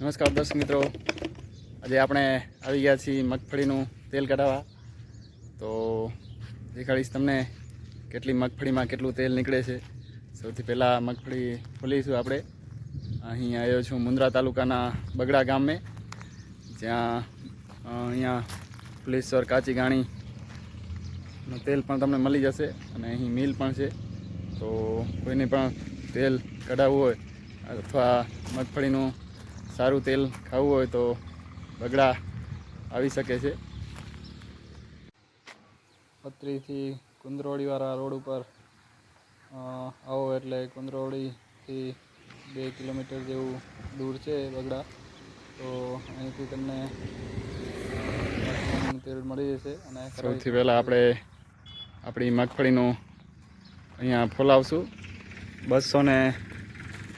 નમસ્કાર દર્શક મિત્રો. આજે આપણે આવી ગયા છીએ મગફળીનું તેલ કઢાવવા. તો દેખાડીશ તમને કેટલી મગફળીમાં કેટલું તેલ નીકળે છે. સૌથી પહેલાં મગફળી ખોલીશું આપણે. અહીં આવ્યો છું મુન્દ્રા તાલુકાના બગડા ગામે. જ્યાં અહીંયા ફુલેશ્વર કાચી ગાણીનું તેલ પણ તમને મળી જશે અને અહીં મિલ પણ છે. તો કોઈને પણ તેલ કઢાવવું હોય અથવા મગફળીનું સારું તેલ ખાવું હોય તો બગડા આવી શકે છે. પત્રીથી કુંદરોળીવાળા રોડ ઉપર આવો એટલે કુંદરોળીથી બે કિલોમીટર જેવું દૂર છે બગડા. તો અહીંથી તમને તેલ મળી જશે અને સૌથી પહેલાં આપણે આપણી મગફળીનું અહીંયા ફોલાવશું. બસો ને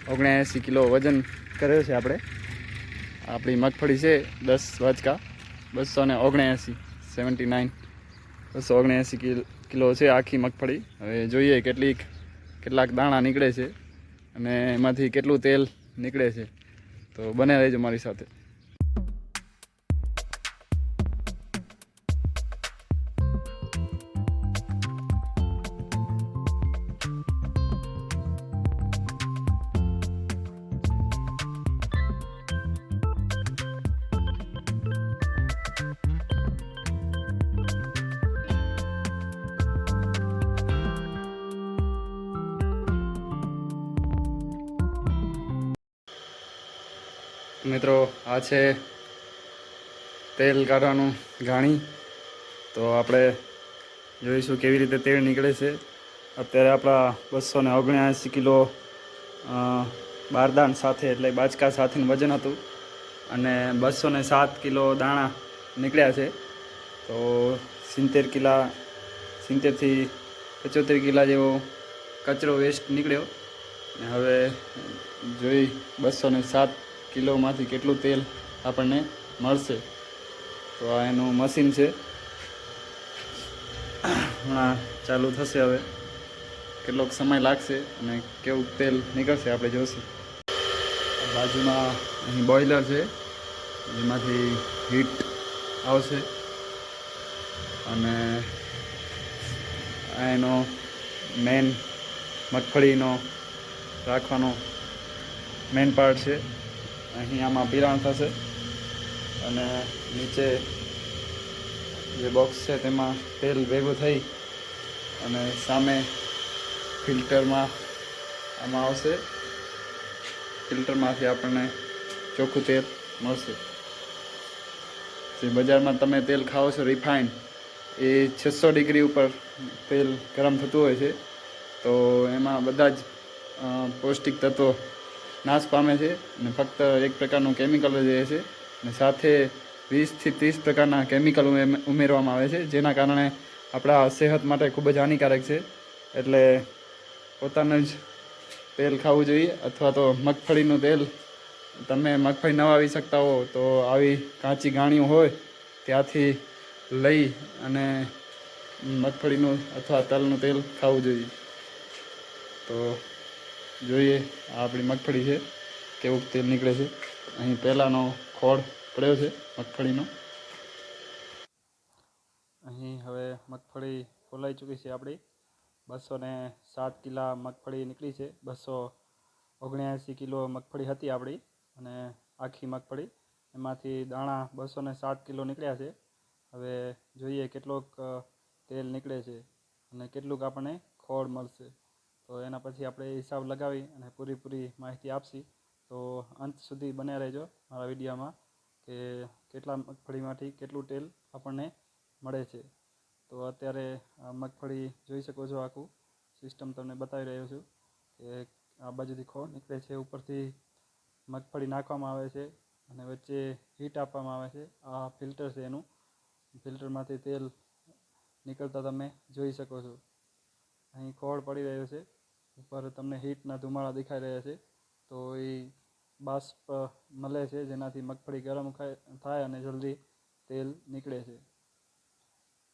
ઓગણએંસી કિલો વજન કર્યો છે આપણે. આપણી મગફળી છે દસ વાચકા બસો ને ઓગણએંસી સેવન્ટી નાઇન બસો ઓગણએંસી કિલો છે આખી મગફળી. હવે જોઈએ કેટલીક, કેટલાક દાણા નીકળે છે અને એમાંથી કેટલું તેલ નીકળે છે. તો બને રહેજો મારી સાથે. મિત્રો, આ છે તેલ કાઢવાનું ઘાણી. તો આપણે જોઈશું કેવી રીતે તેલ નીકળે છે. અત્યારે આપણા બસો ને ઓગણ્યાસી કિલો બારદાન સાથે, એટલે બાચકા સાથેનું વજન હતું. અને બસો ને સાત કિલો દાણા નીકળ્યા છે. તો સિત્તેર કિલા સિત્તેરથી પંચોતેર કિલા જેવો કચરો વેસ્ટ નીકળ્યો. હવે જોઈ બસો ને સાત કિલોમાંથી કેટલું તેલ આપણને મળશે? તો આ એનું મશીન છે. હમણાં ચાલુ થશે હવે. કેટલોક સમય લાગશે અને કેવું તેલ નીકળશે આપણે જોશું. બાજુમાં અહીં બોઇલર છે. જેમાંથી હીટ આવશે. અને આ એનો મેન મગફળીનો રાખવાનો મેન પાર્ટ છે. અહીં આમાં પિરાણ થશે. અને નીચે જે બોક્સ છે તેમાં તેલ ભેગું થઈ અને સામે ફિલ્ટરમાં આમાં આવશે. ફિલ્ટરમાંથી આપણને ચોખ્ખું તેલ મળશે. જે બજારમાં તમે તેલ ખાઓ છો રિફાઇન એ છસો ડિગ્રી ઉપર તેલ ગરમ થતું હોય છે. તો એમાં બધા જ પૌષ્ટિક તત્વો નાશ પામે છે અને ફક્ત એક પ્રકારનું કેમિકલ જ રહે છે. અને સાથે વીસથી ત્રીસ પ્રકારના કેમિકલ ઉમે- ઉમેરવામાં આવે છે, જેના કારણે આપણા સેહત માટે ખૂબ જ હાનિકારક છે. એટલે પોતાનું જ તેલ ખાવું જોઈએ, અથવા તો મગફળીનું તેલ. તમે મગફળી ન વાવી શકતા હો, તો આવી કાચી ગાણીઓ હોય, ત્યાંથી લઈ અને મગફળીનું અથવા તલનું તેલ ખાવું જોઈએ. તો જોઈએ આ આપણી મગફળી છે, કેવું તેલ નીકળે છે. અહીં પહેલાંનો ખોળ પડ્યો છે મગફળીનો. અહીં હવે મગફળી ફોલાઈ ચૂકી છે આપણી. બસો ને સાત કિલા મગફળી નીકળી છે. બસો ઓગણ્યાસી કિલો મગફળી હતી આપણી અને આખી મગફળી. એમાંથી દાણા બસો ને સાત કિલો નીકળ્યા છે. હવે જોઈએ કેટલોક તેલ નીકળે છે અને કેટલુંક આપણને ખોળ મળશે. તો એના પછી આપણે હિસાબ લગાવી અને પૂરીપૂરી માહિતી આપશી. તો અંત સુધી બન્યા રહેજો મારા વિડીયોમાં કે કેટલા મગફળીમાંથી કેટલું તેલ આપણને મળે છે. તો અત્યારે મગફળી જોઈ શકો છો આખું. સિસ્ટમ તમને બતાવી રહ્યો છું કે આ બાજુથી ખોળ નીકળે છે, ઉપરથી મગફળી નાખવામાં આવે છે અને વચ્ચે હીટ આપવામાં આવે છે. આ ફિલ્ટર છે એનું. ફિલ્ટરમાંથી તેલ નીકળતા તમે જોઈ શકો છો. અહીં ખોળ પડી રહ્યો છે. ઉપર તમને હીટના ધુમાડા દેખાઈ રહ્યા છે. તો એ બાષ્પ મળે છે, જેનાથી મગફળી ગરમ થાય અને જલ્દી તેલ નીકળે છે.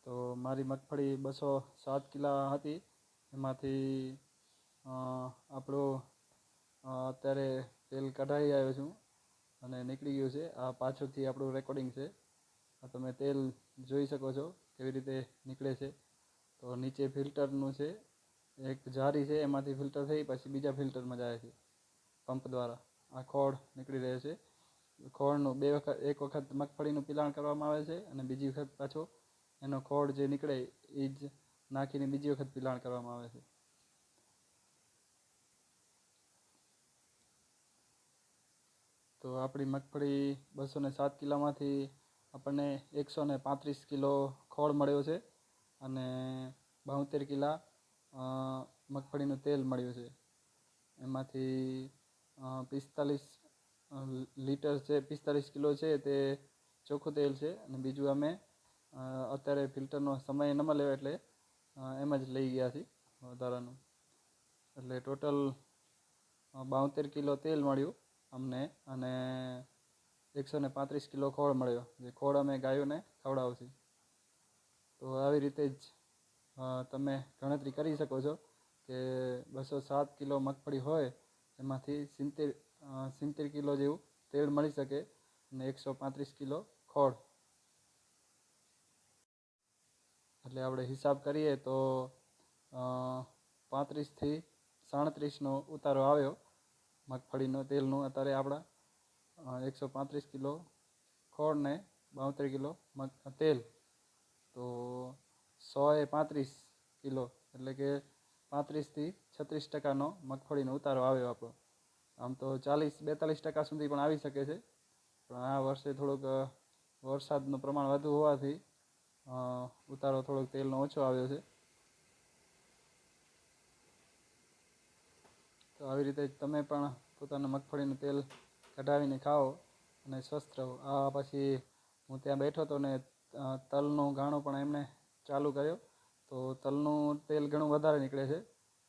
તો મારી મગફળી બસો સાત કિલા હતી. એમાંથી આપણો અત્યારે તેલ કઢાવી આવ્યો છું અને નીકળી ગયું છે. આ પાછળથી આપણું રેકોર્ડિંગ છે. તમે તેલ જોઈ શકો છો કેવી રીતે નીકળે છે. તો નીચે ફિલ્ટરનું છે. એક જારી છે, એમાંથી ફિલ્ટર થઈ, પછી બીજા ફિલ્ટરમાં જાય છે પંપ દ્વારા. આ ખોળ નીકળી રહે છે. ખોળનું બે વખત, એક વખત મગફળીનું પિલાણ કરવામાં આવે છે અને બીજી વખત પાછો એનો ખોળ જે નીકળે એ જ નાખીને બીજી વખત પિલાણ કરવામાં આવે છે. તો આપણી મગફળી બસો ને સાત કિલોમાંથી આપણને એકસો ને પાંત્રીસ કિલો ખોળ મળ્યો છે અને બોતેર કિલા મગફળીનું તેલ મળ્યું છે. એમાંથી પિસ્તાલીસ લિટર છે, પિસ્તાલીસ કિલો છે તે ચોખ્ખું તેલ છે અને બીજું અમે અત્યારે ફિલ્ટરનો સમય ન મળ્યો એટલે એમ જ લઈ ગયા છીએ વધારાનું. એટલે ટોટલ બોતેર કિલો તેલ મળ્યું અમને અને એકસો ને પાંત્રીસ કિલો ખોળ મળ્યો. જે ખોળ અમે ગાયોને ખવડાવશું તો આવી રીતે જ તમે ગણતરી કરી શકો છો કે બસો સાત કિલો મગફળી હોય, એમાંથી સિત્તેર સિત્તેર કિલો જેવું તેલ મળી શકે અને એકસો પાંત્રીસ કિલો ખોળ. એટલે આપણે હિસાબ કરીએ તો પાંત્રીસથી સાડત્રીસનો ઉતારો આવ્યો. મગફળીનો તેલનું અત્યારે આપણા એકસો પાંત્રીસ કિલો ખોળ ને બોતેર કિલો મગ, તેલ. તો સો એ પાંત્રીસ કિલો, એટલે કે પાંત્રીસથી છત્રીસ ટકાનો મગફળીનો ઉતારો આવ્યો આપણો. આમ તો ચાલીસ, બેતાલીસ ટકા સુધી પણ આવી શકે છે. પણ આ વર્ષે થોડુંક વરસાદનું પ્રમાણ વધુ હોવાથી ઉતારો થોડોક તેલનો ઓછો આવ્યો છે. તો આવી રીતે તમે પણ પોતાના મગફળીનું તેલ કઢાવીને ખાઓ અને સ્વસ્થ રહો. આ પછી હું ત્યાં બેઠો હતો ને તલનું ગાણું પણ એમણે ચાલુ કર્યો. તો તલનું તેલ ઘણું વધારે નીકળે છે.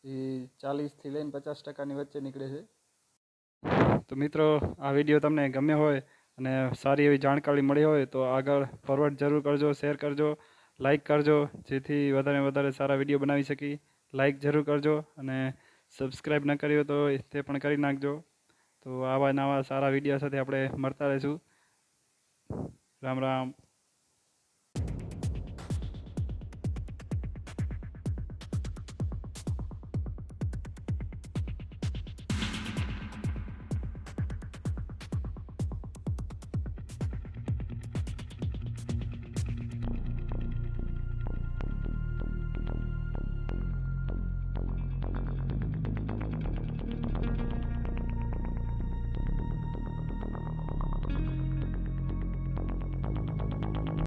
એ ચાલીસથી લઈને પચાસ ટકાની વચ્ચે નીકળે છે. તો મિત્રો, આ વીડિયો તમને ગમ્યો હોય અને સારી એવી જાણકારી મળી હોય તો આગળ ફોરવર્ડ જરૂર કરજો શેર કરજો લાઈક કરજો, જેથી વધારે વધારે સારા વીડિયો બનાવી શકી. લાઈક જરૂર કરજો અને સબસ્ક્રાઈબ ન કર્યો તો તે પણ કરી નાખજો. તો આવા નવા સારા વીડિયો સાથે આપણે મળતા રહીશું. રામ રામ.